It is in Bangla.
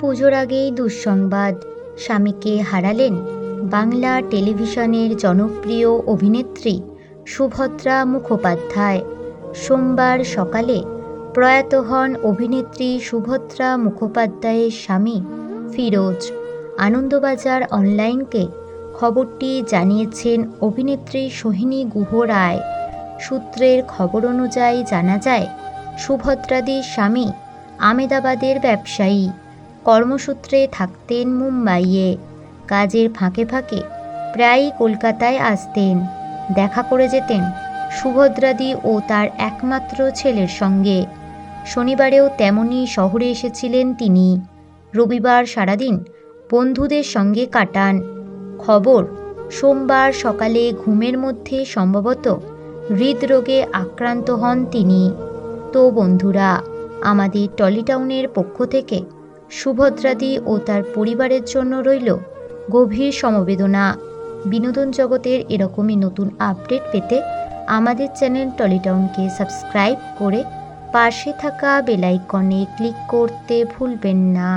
পুজোর আগেই দুঃসংবাদ। স্বামীকে হারালেন বাংলা টেলিভিশনের জনপ্রিয় অভিনেত্রী সুভদ্রা মুখোপাধ্যায়। সোমবার সকালে প্রয়াত হন অভিনেত্রী সুভদ্রা মুখোপাধ্যায়ের স্বামী ফিরোজ। আনন্দবাজার অনলাইনকে খবরটি জানিয়েছেন অভিনেত্রী সোহিনী গুহ রায়। সূত্রের খবর অনুযায়ী জানা যায়, সুভদ্রাদির স্বামী আমেদাবাদের ব্যবসায়ী। কর্মসূত্রে থাকতেন মুম্বাইয়ে। কাজের ফাঁকে ফাঁকে প্রায়ই কলকাতায় আসতেন, দেখা করে যেতেন সুভদ্রাদি ও তার একমাত্র ছেলের সঙ্গে। শনিবারেও তেমনই শহরে এসেছিলেন তিনি। রবিবার সারাদিন বন্ধুদের সঙ্গে কাটান। খবর, সোমবার সকালে ঘুমের মধ্যে সম্ভবত হৃদরোগে আক্রান্ত হন তিনি। তো বন্ধুরা, আমাদের টলিটাউনের পক্ষ থেকে সুভদ্রাদি ও তার পরিবারের জন্য রইল গভীর সমবেদনা। বিনোদন জগতের এরকমই নতুন আপডেট পেতে আমাদের চ্যানেল টলিটাউনকে সাবস্ক্রাইব করে পাশে থাকা বেলাইকনে ক্লিক করতে ভুলবেন না।